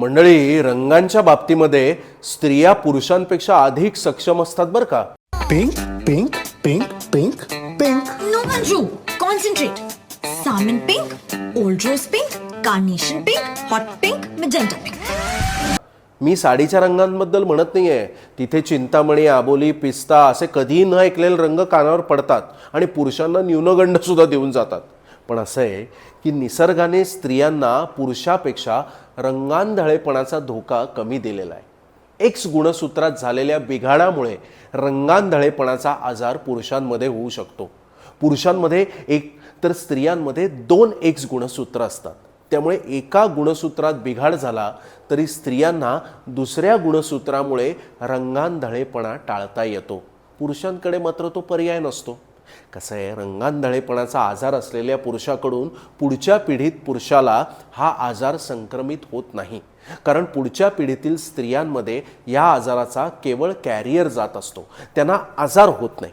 मंडळी रंगांच्या बाबतीमध्ये स्त्रिया पुरुषांपेक्षा अधिक सक्षम असतात बरं का Pink, pink, pink, pink, pink. No, Manju. Concentrate. Salmon pink, old rose pink, carnation pink, hot pink, magenta pink. मी साडीच्या रंगांबद्दल म्हणत नाहीये तिथे चिंतामणी आबोली पिस्ता असे कधीही न ऐकलेले रंग कानावर पडतात आणि पुरुषांना न्यूनगंड सुद्धा देऊन जातात पण असं आहे की निसर्गाने स्त्रियांना पुरुषापेक्षा रंगांधळेपणाचा धोका कमी दिलेला आहे. एक्स गुणसूत्रात झालेल्या बिघाडामुळे रंगांधळेपणाचा आजार पुरुषांमध्ये होऊ शकतो. पुरुषांमध्ये एक तर स्त्रियांमध्ये दोन एक्स गुणसूत्र असतात. त्यामुळे एका गुणसूत्रात बिघाड झाला तरी स्त्रियांना दुसऱ्या गुणसूत्रामुळे रंगांधळेपणा टाळता येतो. पुरुषांकडे मात्र तो पर्याय नसतो. कसं आहे रंगांधळेपणाचा आजार असलेल्या पुरुषाकडून पुढच्या पिढीत पुरुषाला हा आजार संक्रमित होत नाही. कारण पुढच्या पिढीतील स्त्रियांमध्ये या आजाराचा केवळ कॅरियर जात असतो. त्यांना आजार होत नाही.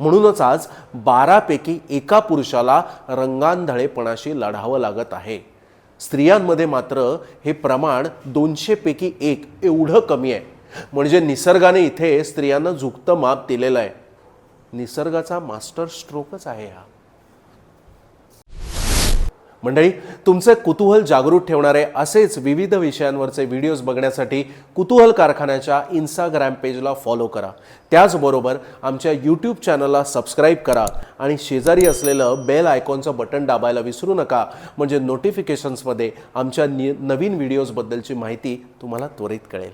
म्हणूनच आज बारापैकी एका पुरुषाला रंगांधळेपणाशी लढावं लागत आहे. स्त्रियांमध्ये मात्र हे प्रमाण दोनशेपैकी एक एवढं कमी आहे. म्हणजे निसर्गाने इथे स्त्रियांना झुकतं माप दिलेलं आहे. निसर्गाचा मास्टर स्ट्रोकच आहे हा. मंडळी तुमचे कुतूहल जागृत ठेवणारे असेच विविध विषयांवरचे व्हिडिओज बघण्यासाठी कुतूहल कारखान्याच्या इन्स्टाग्राम पेजला फॉलो करा. त्याचबरोबर आमच्या यूट्यूब चॅनलला सबस्क्राईब करा आणि शेजारी असलेलं बेल आयकॉनचं बटन दाबायला विसरू नका. म्हणजे नोटिफिकेशन्समध्ये आमच्या नि नवीन व्हिडिओजबद्दलची माहिती तुम्हाला त्वरित कळेल.